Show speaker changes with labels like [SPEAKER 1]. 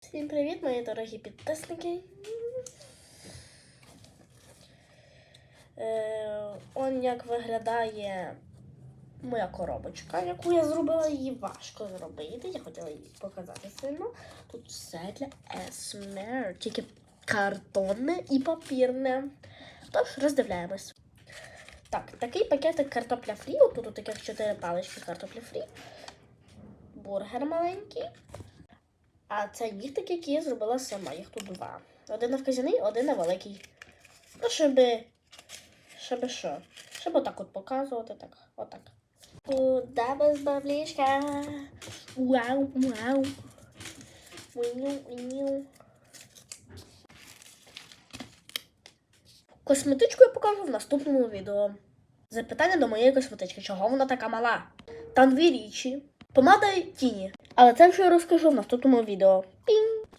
[SPEAKER 1] Всім привіт, мої дорогі підписники. Е, он як виглядає моя коробочка, яку я зробила, її важко зробити. Я хотіла її показати сильно. Тут все для СМР, тільки картонне і папірне. Тож роздивляємось. Так, такий пакетик картопля фрі. Тут у таких 4 палички картопля фрі. Бургер маленький. А це їхтик, який я зробила сама. Їх тут два. Один на вказяний, один на великий. Ну, щоб. Щоб що? Щоб отак от показувати. Так. Отак. Куда без баблішка? Вау, вау. Уйню, уйню. Косметичку я покажу в наступному відео. Запитання до моєї косметички, чого вона така мала? Там дві річі. Помада тіні. Але це вже розкажу в наступному відео. Пінь!